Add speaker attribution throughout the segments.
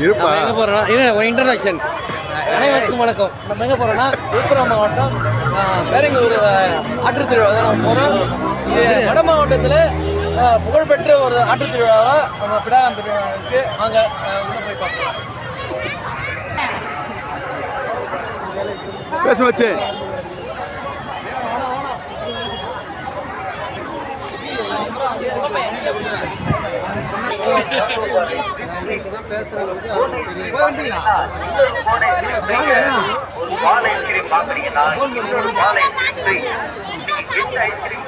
Speaker 1: இருப்பா.
Speaker 2: எங்கே போகிறோம்னா இல்லை ஒரு இன்ட்ரடக்ஷன் அனைவருக்கும் வணக்கம். நம்ம எங்கே போகிறோம்னா விழுப்புரம் மாவட்டம் ஆஹ், பேரங்கூர் ஆஹ், ஆற்றுத் திருவிழா தான் நம்ம போகிறோம் இது வட மாவட்டத்தில் புகழ்பெற்ற ஒரு ஆற்றுத் திருவிழாவா நம்ம பிடாகம் திருவிழா இருக்கு. வாங்க ஆஹ், உள்ள போய் பார்க்கலாம்.
Speaker 1: பேச வச்சு
Speaker 3: பால் ஐஸ்கிரீம் இன்னொரு பால் ஐஸ்கிரீம் ஃப்ரீ எந்த ஐஸ்கிரீம் ஒரு ஐஸ்கிரீம்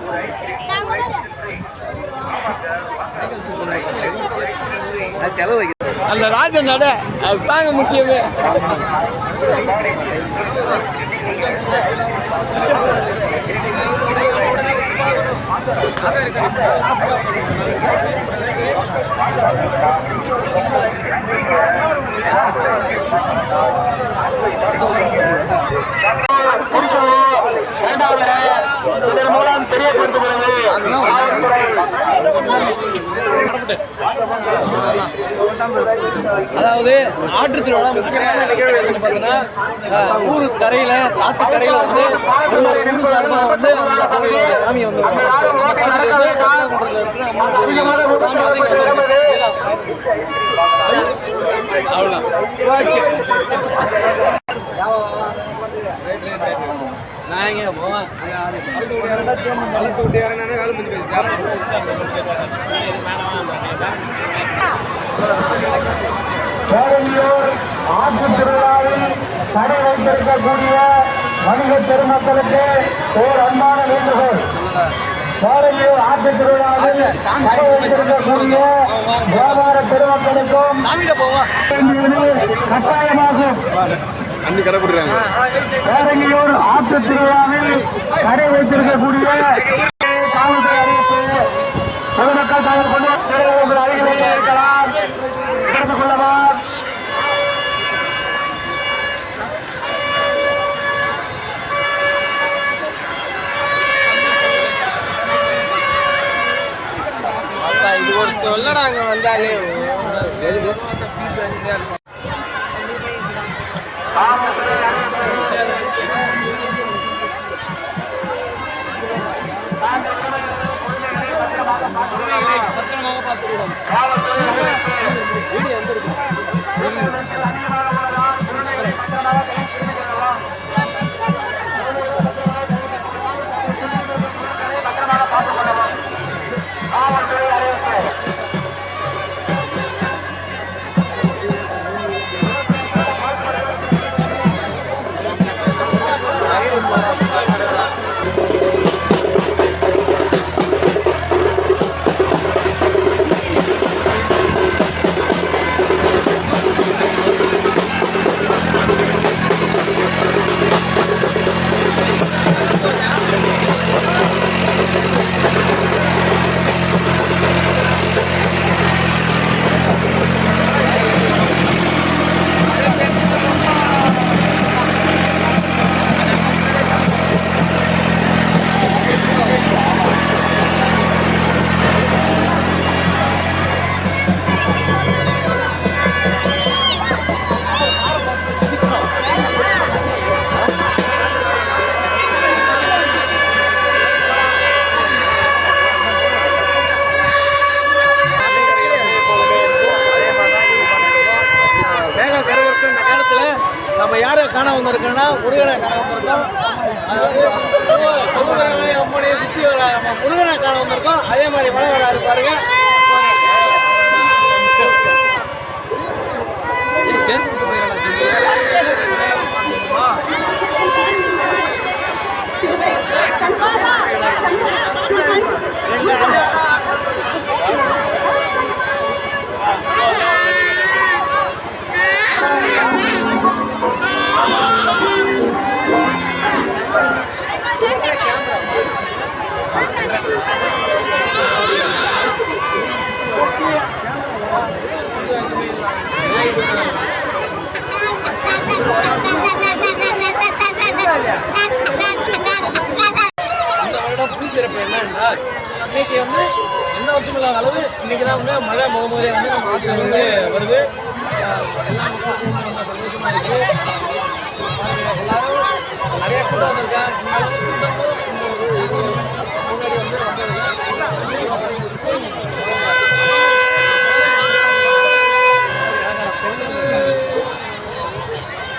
Speaker 3: ஒரு ஐஸ்கிரீம் ஃப்ரீ
Speaker 2: அந்த ராஜன் நட அது தாங்க முக்கியமே.
Speaker 3: இதன் மூலம் தெரியப்படுத்துகிறது
Speaker 2: அதாவது ஆற்று திருவிழா முக்கியமான நிகழ்வு என்னன்னு பார்த்தீங்கன்னா ஊர் கரையில் ஆற்று கரையில் வந்து ஒரு ஊர் சார்பாக வந்து அந்த கோவிலோட சாமி வந்து பார்த்துட்டு வந்து கருணாகுன்றத்தில் இருக்கிற அம்மன் கோவில் சாமி வந்து அவ்வளோதான் நான் எங்கே போவேன்
Speaker 3: சேரங்கியூர் ஆற்று திருவிழாவில் கடை வைத்திருக்கக்கூடிய வணிக பெருமக்களுக்கு ஓர் அன்பான வேண்டுகோள். சேரங்கியூர் ஆற்று திருவிழாவில் கடை வைத்திருக்கக்கூடிய வியாபார பெருமக்களுக்கும் கட்டாயமாகும்.
Speaker 1: அண்ணி கடை போட்டுறாங்க.
Speaker 3: சேரங்கியூர் ஆற்று திருவிழாவில் கடை வைத்திருக்கக்கூடிய பொதுமக்கள் கொண்டு
Speaker 2: நாங்கள் வந்தாலே. பத்திரமாக பார்த்துருவோம். வந்திருக்கோம்னா முருகனை காண வந்திருக்கோம் அதாவது சமூக- சமூகங்களை அம்மனை சுற்றி வர நம்ம முருகனை காண வந்திருக்கோம் அதே மாதிரி மலை வராது இருப்பாருங்க இன்னைக்கு வந்து எந்த வருஷம் இல்லாத அளவு இன்னைக்கு தான் வந்து மழை முகமுறையை வந்து நம்ம ஆற்றுல வந்து வருது. எல்லா சந்தோஷமா இருக்கு. எல்லாரும் நிறைய கூட்டம் வந்திருக்காங்க முன்னாடி வந்து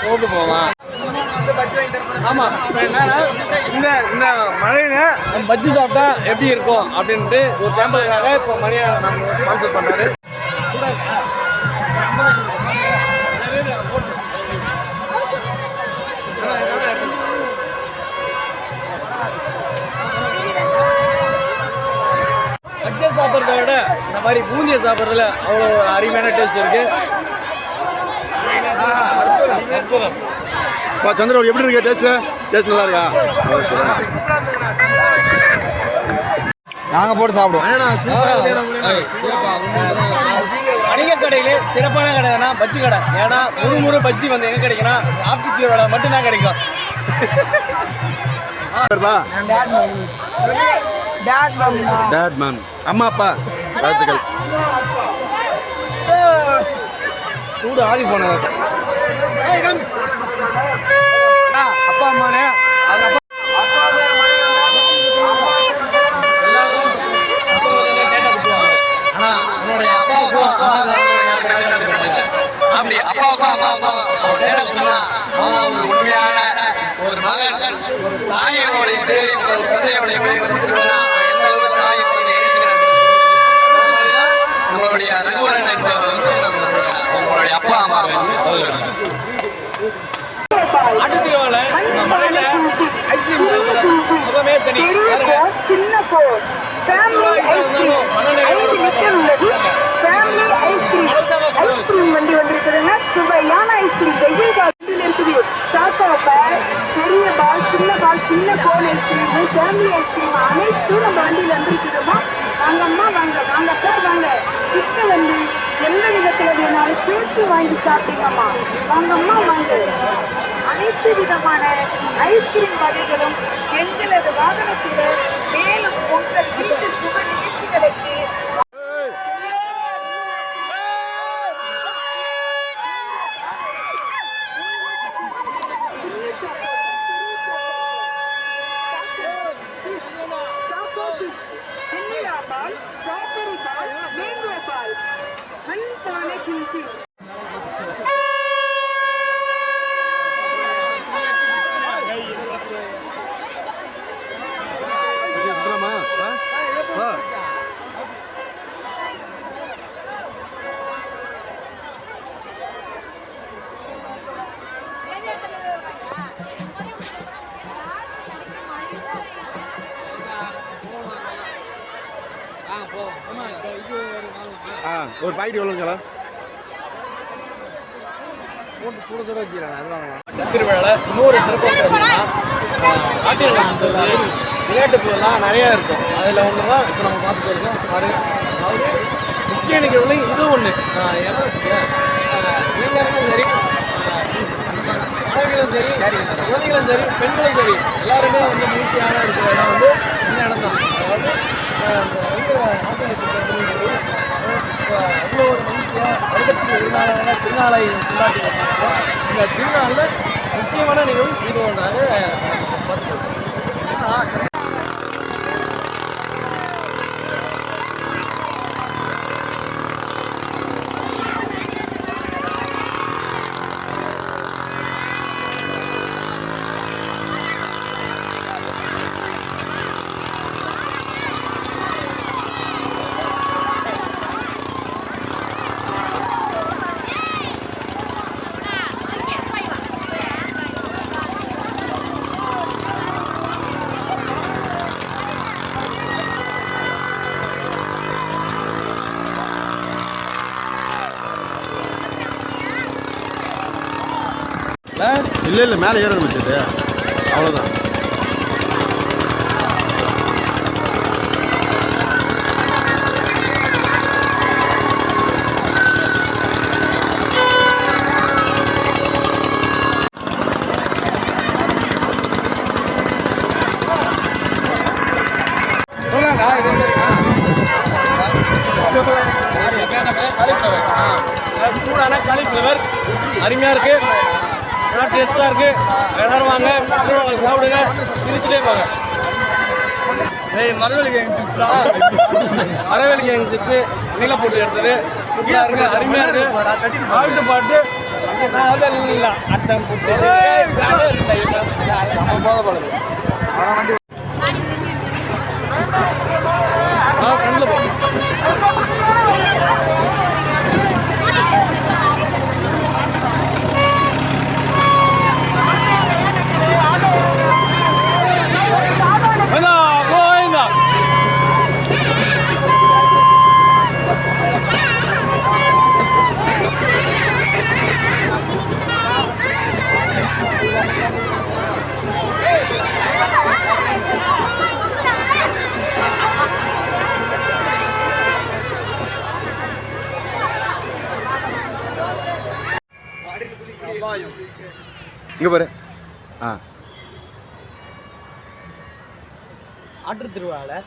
Speaker 2: போட்டு போகலாம் ஆமா என்னன்னா இந்த இந்த மழையில நம்ம பஜ்ஜி சாப்பிட்டா எப்படி இருக்கும் அப்படின்ட்டு ஒரு சாம்பிளுக்காக இப்போ மணியை நம்ம ஸ்பான்சர் பண்ணாரு பஜ்ஜை சாப்பிட்றத விட இந்த மாதிரி பூந்தியை சாப்பிட்றதுல அவ்வளோ அருமையான டேஸ்ட் இருக்குது அற்புதம். அற்புதம்
Speaker 1: பா சந்திரபாபு எப்படி இருக்கு டேஸ்ட் டேஸ்ட் நல்லா இருக்கா?
Speaker 4: நாங்கள் போட்டு சாப்பிடுவோம்.
Speaker 2: வணிக கடையிலே சிறப்பான கடைனா பஜ்ஜி கடை. ஏன்னா ஒரு முறை பஜ்ஜி வந்து எங்க கிடைக்கும்னா ஆப்டி திருவிழா மட்டும்தான் கிடைக்கும்.
Speaker 1: டேட் மேன் அம்மா அப்பா. வாழ்த்துக்கள்.
Speaker 2: சூடு ஆறி போனது அப்பா அம்மானே அவங்க அப்பா
Speaker 4: அப்படி அப்பாவுக்கும் உண்மையான ஒரு மகன். ஒரு தாயினுடைய பேரை ஒரு குழந்தையுடைய
Speaker 2: மழையில ஐஸ்கிரீம் தனி
Speaker 5: சின்ன போர் ஃபேமிலி ஐஸ்கிரீம் ஐந்து லிட்டர் உள்ளது. Family ice cream ice cream வண்டி வந்திருக்குதுங்க. சுவையான ஐஸ்கிரீம் வெயில் காலத்தில் இருக்குது. சாக்கோ பால் பெரிய பால் சின்ன பால் சின்ன கோன் ஐஸ்கிரீம் ஃபேமிலி ஐஸ்கிரீம் அனைத்தும் நம்ம வண்டியில் வந்திருக்குதுமா? வாங்கம்மா வாங்க. வாங்க சார் வாங்க. கிட்ட வந்து எந்த விதத்தில் வேணாலும் சேர்த்து வாங்கி சாப்பிடுங்கம்மா. வாங்கம்மா வாங்க. அனைத்து விதமான ஐஸ்கிரீம் வகைகளும் எங்களது வாகனத்தில் மேலும் உங்கள் வீட்டு சுப நிகழ்ச்சிகளுக்கு
Speaker 1: ஒரு பாக்கெட் எவ்வளோங்களா
Speaker 2: போட்டு சுட சுட வச்சுக்கிறாங்க அதுதான் ஆட்டு திருவிழாவில் இன்னொரு சிறப்பு ஆட்டு விளையாட்டு பொருள்லாம் நிறையா இருக்கும். அதில் ஒன்று தான் இப்போ நம்ம பார்த்துட்டு இருக்கோம். பாருங்க. அதாவது முக்கிய நிகழ்வுல இது ஒன்று ஏன்னா இளைஞர்களும் சரி ஆண்களும் சரி குழந்தைகளும் சரி பெண்களும் சரி எல்லாருமே வந்து மகிழ்ச்சியான இருக்கிற இடம் வந்து இந்த இடம் தான். அதாவது அஹ், இந்த வந்து ஆட்டு விளையாட்டு அவ்வளோ ஒரு மகிழ்ச்சியாக வருடத்துக்கு ஒரு திருநாளை கொண்டாடி இந்த திருநாளில் முக்கியமான நிகழ்வு இது ஒன்றாக பார்த்துருக்கோம்
Speaker 1: இல்லை இல்லை மேலே ஏற ஆரம்பிச்சது அவ்வளோதான்
Speaker 2: சூடான அருமையாக இருக்கு. நல்லா டேஸ்ட்டாக இருக்கு. எல்லாரும் வாங்க. திருவாங்க சாப்பிடுங்க. சிரிச்சுட்டே போங்க. ஏய் மரவள்ளி கேங் சிப்ஸ் மரவள்ளி கேங் சிப்ஸ் நீல போட்டு எடுத்தது. சூப்பராக இருக்கு. அருமையாக இருக்கு. பாட்டு. பாட்டு இல்லை. அட்டம் போட்டு போத ஆ போ.
Speaker 1: இங்கே பாரு. ஆ.
Speaker 2: ஆற்று திருவிழாவில்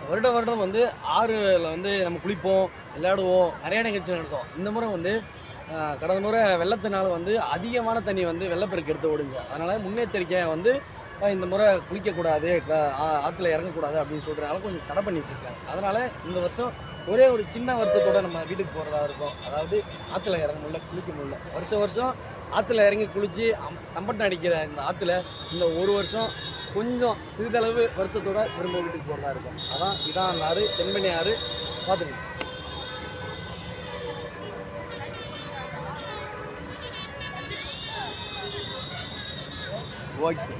Speaker 2: வருட வருடம் வந்து ஆறுல வந்து நம்ம குளிப்போம் விளையாடுவோம் நிறைய நிகழ்ச்சி நடத்துவோம். இந்த முறை வந்து கடந்த முறை வெள்ளத்தினால வந்து அதிகமான தண்ணி வந்து வெள்ளப்பெருக்கு எடுத்து ஓடுங்க அதனால் முன்னெச்சரிக்கையாக வந்து இந்த முறை குளிக்கக்கூடாது ஆ- ஆற்றுல இறங்கக்கூடாது அப்படின்னு சொல்கிறனால கொஞ்சம் தடை பண்ணி வச்சுருக்காங்க. அதனால் இந்த வருஷம் ஒரே ஒரு சின்ன வருத்தத்தோட நம்ம வீட்டுக்கு போகிறதா இருக்கும். அதாவது ஆற்றுல இறங்க முடியல குளிக்க முடியல. வருஷம் வருஷம் ஆற்றுல இறங்கி குளித்து தம்பட்டம் அடிக்கிற இந்த ஆற்றுல இந்த ஒரு வருஷம் கொஞ்சம் சிறிதளவு வருத்தத்தோட திரும்ப வீட்டுக்கு போகிறதா இருக்கும். அதான் இதான் ஆறு தென்பண்ணி ஆறு. பார்த்துக்கணும் ஓகே.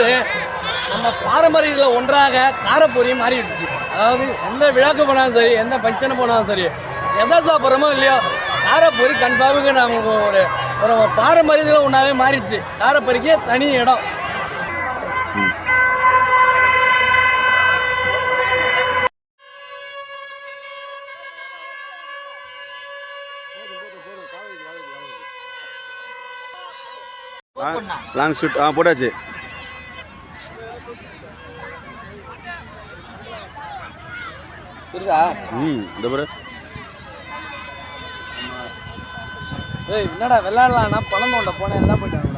Speaker 2: போது நம்ம பாரம்பரியத்தில் ஒன்றாக காரப்பொரியும் மாறிடுச்சு. அதாவது எந்த விழாக்கு போனாலும் சரி எந்த ஃபங்க்ஷனு போனாலும் சரி எதை சாப்பிட்றோமோ இல்லையோ காரப்பொரி கன்ஃபார்முக்கு நமக்கு ஒரு ஒரு பாரம்பரியத்தில் ஒன்றாவே மாறிடுச்சு. காரப்பொரிக்கே தனி இடம்.
Speaker 1: லாங் ஷூட் ஆ போட்டாச்சு.
Speaker 2: இருக்கா
Speaker 1: ம் இந்த பாரு.
Speaker 2: ஏய் என்னடா விளையாடலாம்னா பணம் நோண்ட போனேன் எல்லாம் போயிட்டாங்கடா